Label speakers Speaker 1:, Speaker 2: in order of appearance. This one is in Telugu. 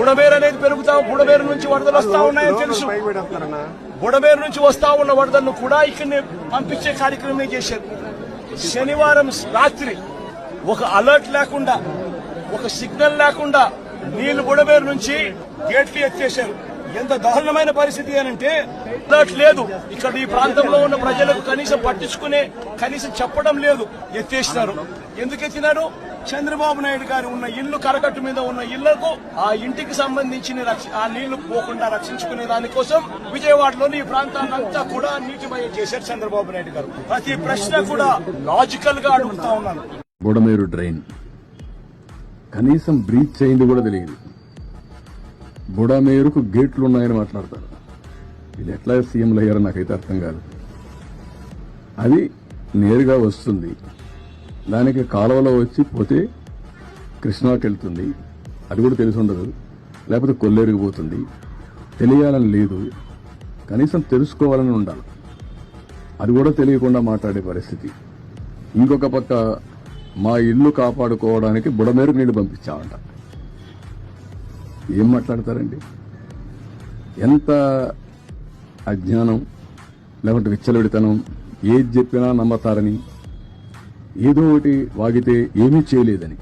Speaker 1: బుడమేరు అనేది పెరుగుతా బుడమేరు నుంచి వరదలు వస్తా ఉన్నాయని తెలుసు. బుడమేరు నుంచి వస్తా ఉన్న వరదలను కూడా ఇక్కడిని పంపించే కార్యక్రమం చేశారు. శనివారం రాత్రి ఒక అలర్ట్ లేకుండా ఒక సిగ్నల్ లేకుండా నీళ్ళు బుడమేరు నుంచి గేట్లు ఎత్తేశారు. ఎంత దారుణమైన పరిస్థితి అనంటే అలర్ట్ లేదు. ఇక్కడ ఈ ప్రాంతంలో ఉన్న ప్రజలకు కనీసం పట్టించుకునే కనీసం చెప్పడం లేదు. ఎత్తేసినారు. ఎందుకు ఎత్తినారు? చంద్రబాబు నాయుడు గారు ఉన్న ఇల్లు కరకట్టు మీద ఉన్న ఇళ్ళకు ఆ ఇంటికి సంబంధించిన రక్ష- ఆ నీళ్ళు పోకుండా రక్షించుకునే దానికోసం విజయవాడలోని ఈ ప్రాంతాన్నంతా కూడా నీటిమయం చేశారు చంద్రబాబు నాయుడు గారు. ప్రతి ప్రశ్న కూడా లాజికల్గా అడుగుతా ఉన్నాను.
Speaker 2: బుడమేరు డ్రైన్. కనీసం బ్రీచ్ చేయింది కూడా తెలియదు. బుడమేరుకు గేట్లు ఉన్నాయని మాట్లాడతారు. ఇది ఎట్లా సీఎంలు అయ్యారో నాకైతే అర్థం కాదు. అది నేరుగా వస్తుంది. దానికి కాలువలో వచ్చి పోతే కృష్ణాకి వెళ్తుంది. అది కూడా తెలిసి ఉండదు. లేకపోతే కొల్లేరుకు పోతుంది. తెలియాలని లేదు. కనీసం తెలుసుకోవాలని ఉండాలి. అది కూడా తెలియకుండా మాట్లాడే పరిస్థితి. ఇంకొక పక్క మా ఇల్లు కాపాడుకోవడానికి బుడమేరకు నీళ్ళు పంపించామంట. ఏం మాట్లాడతారండి? ఎంత అజ్ఞానం లేకుంటే విచ్చలవిడితనం ఏది చెప్పినా నమ్మతారని ఏదో ఒకటి వాగితే ఏమీ చేయలేదని.